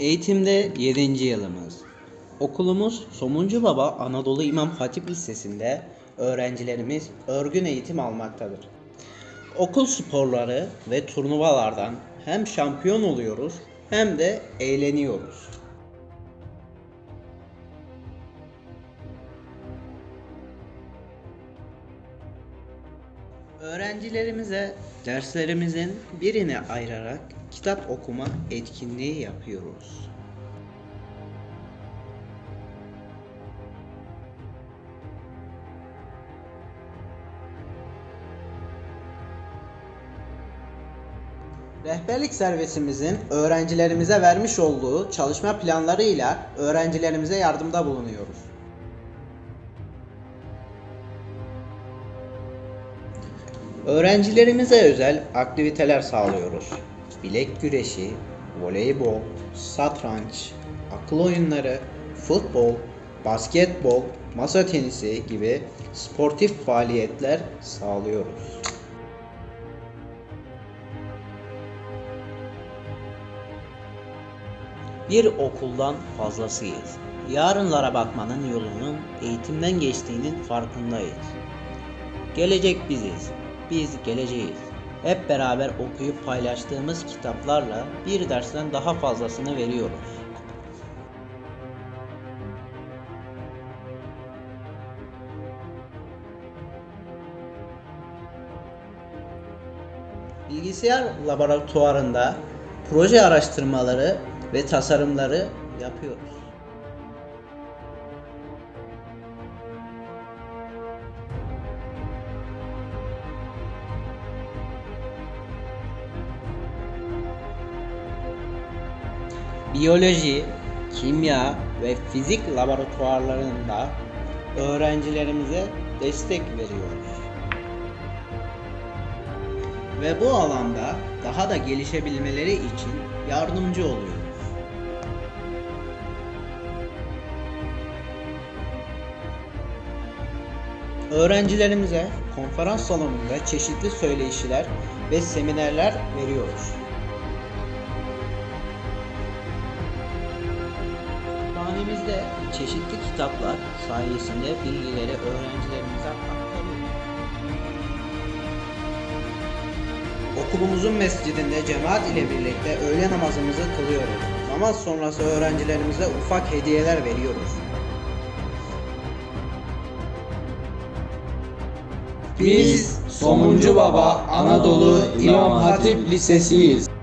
Eğitimde 7. yılımız. Okulumuz Somuncu Baba Anadolu İmam Hatip Lisesi'nde öğrencilerimiz örgün eğitim almaktadır. Okul sporları ve turnuvalardan hem şampiyon oluyoruz hem de eğleniyoruz. Öğrencilerimize derslerimizin birini ayırarak kitap okuma etkinliği yapıyoruz. Rehberlik servisimizin öğrencilerimize vermiş olduğu çalışma planlarıyla öğrencilerimize yardımda bulunuyoruz. Öğrencilerimize özel aktiviteler sağlıyoruz. Bilek güreşi, voleybol, satranç, akıl oyunları, futbol, basketbol, masa tenisi gibi sportif faaliyetler sağlıyoruz. Bir okuldan fazlasıyız. Yarınlara bakmanın yolunun eğitimden geçtiğinin farkındayız. Gelecek biziz. Biz geleceğiz. Hep beraber okuyup paylaştığımız kitaplarla bir dersten daha fazlasını veriyoruz. Bilgisayar laboratuvarında proje araştırmaları ve tasarımları yapıyoruz. Biyoloji, kimya ve fizik laboratuvarlarında öğrencilerimize destek veriyoruz. Ve bu alanda daha da gelişebilmeleri için yardımcı oluyoruz. Öğrencilerimize konferans salonunda çeşitli söyleşiler ve seminerler veriyoruz. Kütüphanemizde çeşitli kitaplar sayesinde bilgileri öğrencilerimize aktarıyoruz. Okulumuzun mescidinde cemaat ile birlikte öğle namazımızı kılıyoruz. Namaz sonrası öğrencilerimize ufak hediyeler veriyoruz. Biz Somuncu Baba Anadolu İmam Hatip Lisesi'yiz.